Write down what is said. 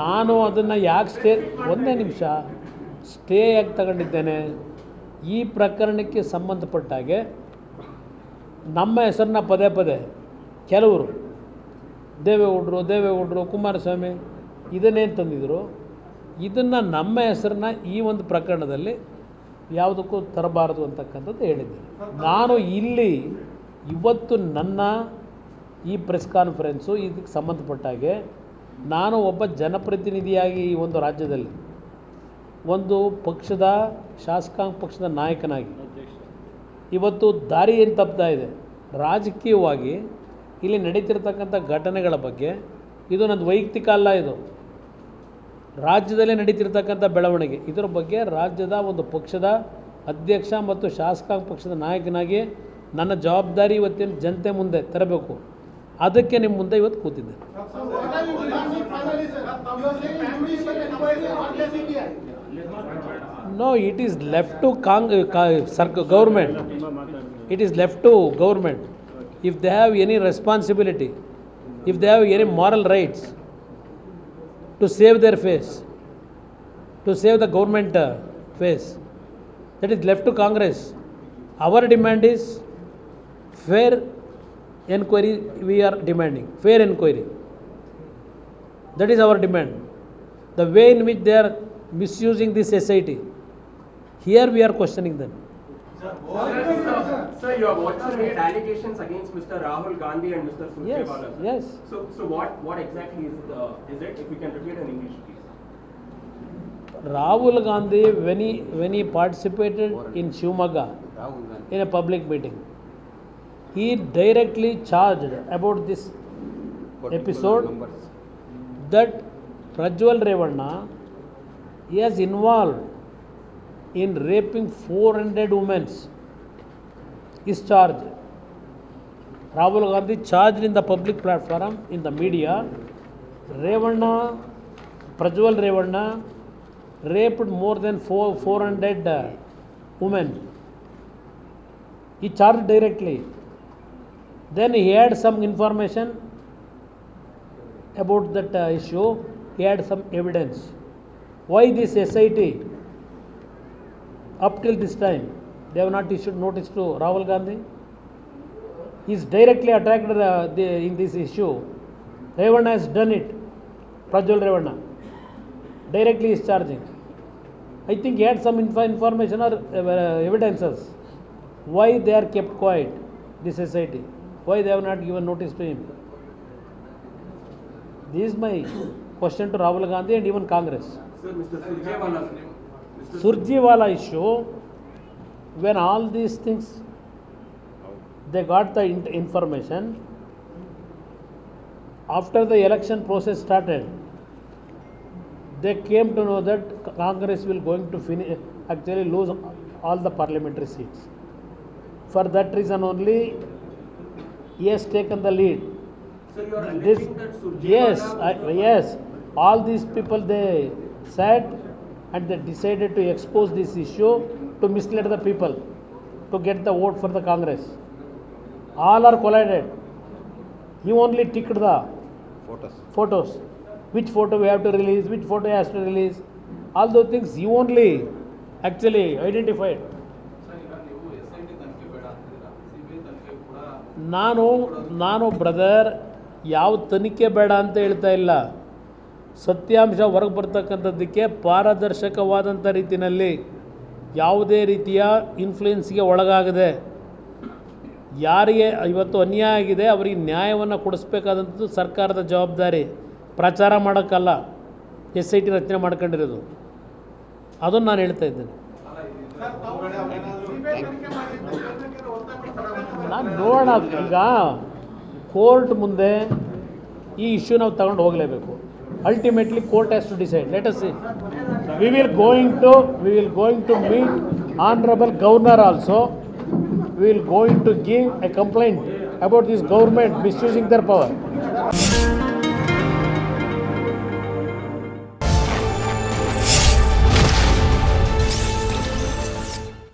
ನಾನು ಅದನ್ನು ಯಾಕೆ ಸ್ಟೇ, ಒಂದೇ ನಿಮಿಷ, ಸ್ಟೇ ಯಾಕೆ ತಗೊಂಡಿದ್ದೇನೆ? ಈ ಪ್ರಕರಣಕ್ಕೆ ಸಂಬಂಧಪಟ್ಟ ಹಾಗೆ ನಮ್ಮ ಹೆಸರನ್ನ ಪದೇ ಪದೇ ಕೆಲವರು, ದೇವೇಗೌಡರು ದೇವೇಗೌಡರು, ಕುಮಾರಸ್ವಾಮಿ ಇದನ್ನೇನು ತಂದಿದ್ದರು ಇದನ್ನು ನಮ್ಮ ಹೆಸರನ್ನ ಈ ಒಂದು ಪ್ರಕರಣದಲ್ಲಿ ಯಾವುದಕ್ಕೂ ತರಬಾರದು ಅಂತಕ್ಕಂಥದ್ದು ಹೇಳಿದ್ದೇನೆ ನಾನು ಇಲ್ಲಿ ಇವತ್ತು ನನ್ನ ಈ ಪ್ರೆಸ್ ಕಾನ್ಫರೆನ್ಸು ಇದಕ್ಕೆ ಸಂಬಂಧಪಟ್ಟ ಹಾಗೆ ನಾನು ಒಬ್ಬ ಜನಪ್ರತಿನಿಧಿಯಾಗಿ ಈ ಒಂದು ರಾಜ್ಯದಲ್ಲಿ ಒಂದು ಪಕ್ಷದ, ಶಾಸಕಾಂಗ ಪಕ್ಷದ ನಾಯಕನಾಗಿ ಇವತ್ತು ದಾರಿ ಏನು ತಪ್ತಾ ಇದೆ. ರಾಜಕೀಯವಾಗಿ ಇಲ್ಲಿ ನಡೀತಿರ್ತಕ್ಕಂಥ ಘಟನೆಗಳ ಬಗ್ಗೆ ಇದು ನಂದು ವೈಯಕ್ತಿಕ ಅಲ್ಲ ಇದು. ರಾಜ್ಯದಲ್ಲೇ ನಡೀತಿರ್ತಕ್ಕಂಥ ಬೆಳವಣಿಗೆ, ಇದರ ಬಗ್ಗೆ ರಾಜ್ಯದ ಒಂದು ಪಕ್ಷದ ಅಧ್ಯಕ್ಷ ಮತ್ತು ಶಾಸಕಾಂಗ ಪಕ್ಷದ ನಾಯಕನಾಗಿ ನನ್ನ ಜವಾಬ್ದಾರಿ ಇವತ್ತಿನ ಜನತೆ ಮುಂದೆ ತರಬೇಕು. ಅದಕ್ಕೆ ನಿಮ್ಮ ಮುಂದೆ ಇವತ್ತು ಕೂತಿದ್ದೆ No, it is left to uh, government. It is left to government. If they have any responsibility, if they have any moral rights to save their face, to save the government uh, face, that is left to Congress. Our demand is fair inquiry, we are demanding fair inquiry that is our demand the way in which they are misusing this society here we are questioning them Sir, you have also made allegations against Mr. Rahul Gandhi and Mr. yes Surjewala. sir. yes So, so what, what exactly is, the, is it? If we can repeat in English, please. Rahul Gandhi, when he, when he participated in Shumaga in a public meeting, he directly charged about this episode that Prajwal Revanna has involved in raping 400 women. Is charged. Rahul Gandhi charged in the public platform, in the media, Revanna, Prajwal Revanna raped more than four, 400 uh, women. He charged directly. Then he had some information about that uh, issue. He had some evidence. Why this SIT, up till this time, they have not issued notice to Rahul Gandhi? He is directly attacked uh, the, in this issue. Revanna has done it. Prajwal Revanna. Directly is charging. I think he had some info- information or uh, evidences. Why they are kept quiet, this society? Why they have not given notice to him? This is my question to Rahul Gandhi and even Congress. Sir, Mr. Surjewala. Mr. Issue, when all these things, they got the information, after the election process started, they came to know that Congress will going to finish, actually lose all the parliamentary seats. For that reason only, he has taken the lead. Sir, you are This, alleging that Surjewala. yes, I, yes, all these people they sat and they decided to expose this issue to mislead the people, to get the vote for the Congress. All are collided. He only ticked the Photos. photos. Which photo we have to release, which photo he has to release. All those things he only actually identified. Sir ಈಗ ನೀವು S I T ತನಿಖೆ ಬೇಡ ಅಂತಿದ್ದೀರಾ C B I ತನಿಖೆ ಕೂಡ ನಾನು ನಾನು brother ಯಾವ ತನಿಖೆ ಬೇಡ ಅಂತ ಹೇಳ್ತಾ ಇಲ್ಲ. ಸತ್ಯಾಂಶ ಹೊರಗೆ ಬರ್ತಕ್ಕಂಥದ್ದಕ್ಕೆ ಪಾರದರ್ಶಕವಾದಂಥ ರೀತಿಯಲ್ಲಿ ಯಾವುದೇ ರೀತಿಯ ಇನ್ಫ್ಲೂಯೆನ್ಸ್ಗೆ ಒಳಗಾಗದೆ ಯಾರಿಗೆ ಇವತ್ತು ಅನ್ಯಾಯ ಆಗಿದೆ ಅವರಿಗೆ ನ್ಯಾಯವನ್ನು ಕೊಡಿಸ್ಬೇಕಾದಂಥದ್ದು ಸರ್ಕಾರದ ಜವಾಬ್ದಾರಿ. ಪ್ರಚಾರ ಮಾಡೋಕ್ಕಲ್ಲ. ಎಸ್ ಐ ಟಿ ರಚನೆ ಮಾಡ್ಕೊಂಡಿರೋದು. ಅದನ್ನು ನಾನು ಹೇಳ್ತಾ ಇದ್ದೇನೆ. ನಾನು ನೋಡೋಣ ಈಗ ಕೋರ್ಟ್ ಮುಂದೆ ಈ ಇಶ್ಯೂ ನಾವು ತಗೊಂಡು ಹೋಗಲೇಬೇಕು. Ultimately court has to decide let see we will going to we will going to meet honourable governor also we will going to give a complaint about this government misusing their power